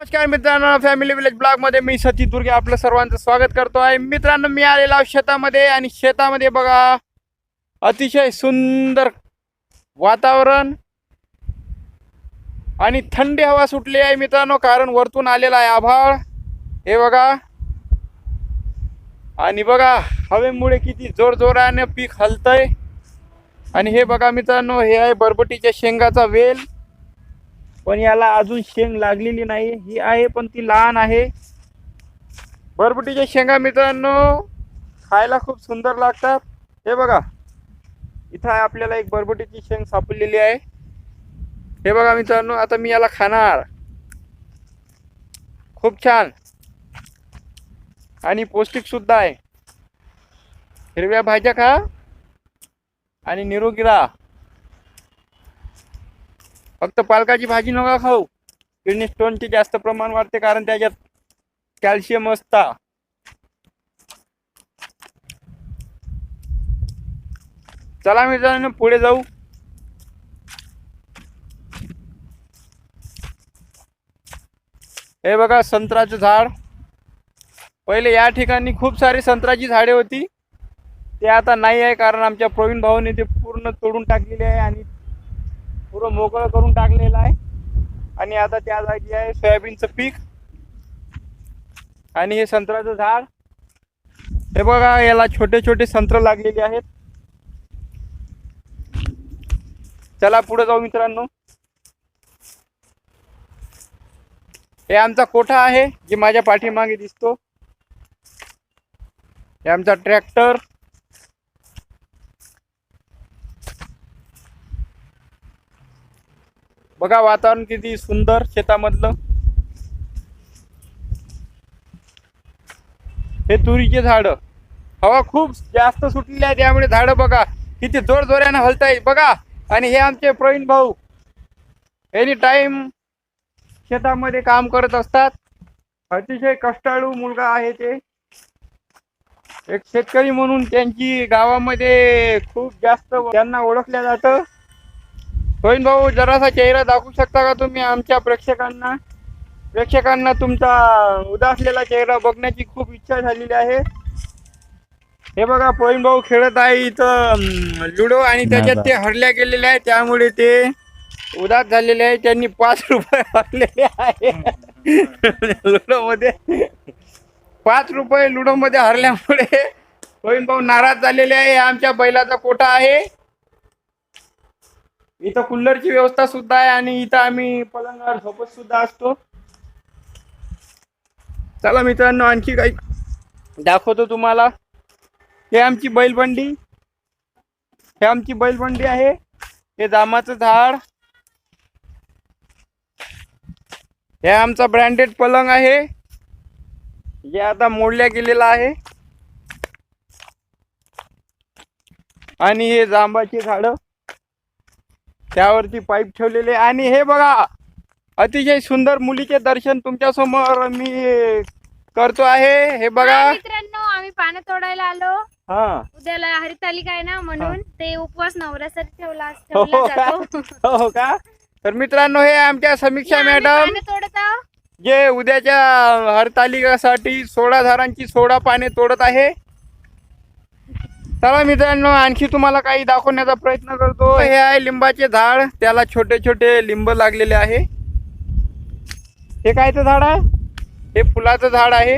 नमस्कार मित्रांनो family village ब्लॉगमध्ये मी सती दुर्गे आपलं सर्वांचं स्वागत करतो आहे. मित्रांनो मी आलेलो आहे शेतामध्ये आणि शेतामध्ये बघा अतिशय सुंदर वातावरण आणि थंडी हवा सुटली आहे मित्रांनो कारण वरतून आलेला आहे आभाळ. हे बघा. आणि बघा हवेमुळे किती जोर जोराने पीक हलतंय. आणि हे बघा मित्रांनो हे आहे बरबटीच्या शेंगाचा वेल. पण याला अजून शेंग लागलेली नाही. ही आहे पण ती लहान आहे. बरबटीच्या शेंगा मित्रांनो खायला खूप सुंदर लागतात. हे बघा इथं आपल्याला एक बरबटीची शेंग सापडलेली आहे. हे बघा मित्रांनो आता मी याला खाणार. खूप छान. आणि पौष्टिक सुद्धा आहे. हिरव्या भाज्या खा आणि निरोगी राहा. फक्त पालकाची भाजी नका खाऊ. किडनी स्टोनचे जास्त प्रमाण वाढते कारण त्याच्यात कॅल्शियम असता. चला मित्रांनो पुढे जाऊ. हे बघा संत्र्याचं झाड. पहिले या ठिकाणी खूप सारी संत्र्याची झाडे होती. ते आता नाही आहे कारण आमच्या प्रवीण भाऊने ते पूर्ण तोडून टाकलेले आहे आणि पुरं मोकळं करून टाकलेलं आहे. आणि आता त्या जागी आहे सोयाबीनचं पीक. आणि हे संत्र्याचं झाड. हे बघा याला छोटे छोटे संत्र लागलेले आहेत. चला पुढे जाऊ मित्रांनो. हे आमचा कोठा आहे जे माझ्या पाठीमागे दिसतो. हे आमचा ट्रॅक्टर. बघा वातावरण किती सुंदर शेतामधलं. हे तुरीचे झाड. हवा खूप जास्त सुटलेली आहे त्यामुळे झाडं बघा. किती जोर जोऱ्यानं हलताय बघा. आणि हे आमचे प्रवीण भाऊ. एनी टाइम शेतामध्ये काम करत असतात. अतिशय कष्टाळू मुलगा आहे ते. एक शेतकरी म्हणून त्यांची गावामध्ये खूप जास्त त्यांना ओळखल्या जातं. होईन भाऊ जरासा चेहरा दाखवू शकता का तुम्ही आमच्या प्रेक्षकांना? प्रेक्षकांना तुमचा उदासलेला चेहरा बघण्याची खूप इच्छा झालेली आहे. हे बघा प्रवीण भाऊ खेळत आहे इथं लुडो आणि त्याच्यात ते हरल्या गेलेले आहे त्यामुळे ते उदास झालेले आहे त्यांनी पाच रुपये हरलेले आहे लुडो मध्ये पाच रुपये लुडो मध्ये हरल्यामुळे प्रवीण भाऊ नाराज झालेले आहे. आमच्या बैलाचा कोठा आहे. इथं कुल्लरची व्यवस्था सुद्धा आहे आणि इथं आम्ही पलंगावर झोपत सुद्धा असतो. चला मित्रांनो आणखी काही दाखवतो तुम्हाला. हे आमची बैलबंडी. हे आमची बैलबंडी आहे. हे जामाचं झाड. हे आमचा ब्रँडेड पलंग आहे. जे आता मोडल्या गेलेला आहे. आणि हे जांबाची झाडं. त्यावरती पाईप ठेवलेले आणि हे बघा अतिशय सुंदर मुलीचे दर्शन तुमच्यासमोर मी करतो आहे. हे बघा. मित्रांनो आम्ही पानं तोडायला आलो. हा. उद्याला हरितालिका आहे ना म्हणून ते उपवास नवऱ्यासाठी ठेवला हो ठेवला का? जातो. हो का? तर मित्रांनो हे आमच्या समीक्षा आम्ही मॅडम. पानं तोडत आहोत. जे उद्याच्या हरतालिकासाठी सोळा झाडांची सोळा पाने तोडत आहे. चला मित्रांनो आणखी तुम्हाला काही दाखवण्याचा प्रयत्न करतो. हे आहे लिंबाचे झाड. त्याला छोटे छोटे लिंब लागलेले आहे. हे कायचं झाड आहे? हे फुलाचं झाड आहे.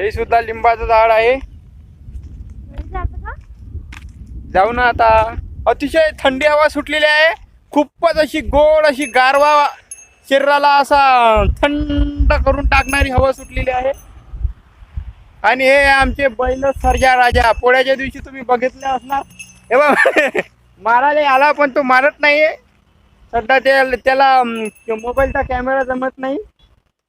हे सुद्धा लिंबाचं झाड आहे. जाऊ ना आता. अतिशय थंडी हवा सुटलेली आहे. खूपच अशी गोड अशी गारवा शरीराला असा थंड करून टाकणारी हवा सुटलेली आहे. आणि हे आमचे बैल सर्जा राजा पोळ्याच्या दिवशी तुम्ही बघितले असणार. हे बघ मारायला आला पण तो मारत नाहीये. सध्या त्या त्याला मोबाईलचा कॅमेरा जमत नाही.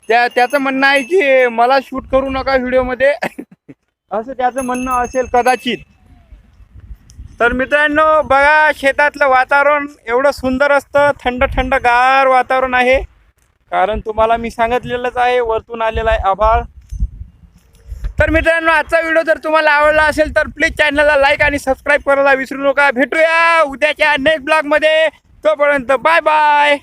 त्या त्याचं म्हणणं आहे की मला शूट करू नका व्हिडिओमध्ये. असं त्याचं म्हणणं असेल कदाचित. तर मित्रांनो बघा शेतातलं वातावरण एवढं सुंदर असतं. थंड थंड गार वातावरण आहे. कारण तुम्हाला मी सांगितलेलंच आहे वरतून आलेला आहे आभाळ. तर मित्रांनो आजचा व्हिडिओ जर तुम्हाला आवडला असेल तर प्लीज चॅनलला लाईक आणि सबस्क्राईब करायला विसरू नका. भेटूया उद्याच्या नेक्स्ट ब्लॉगमध्ये तोपर्यंत बाय बाय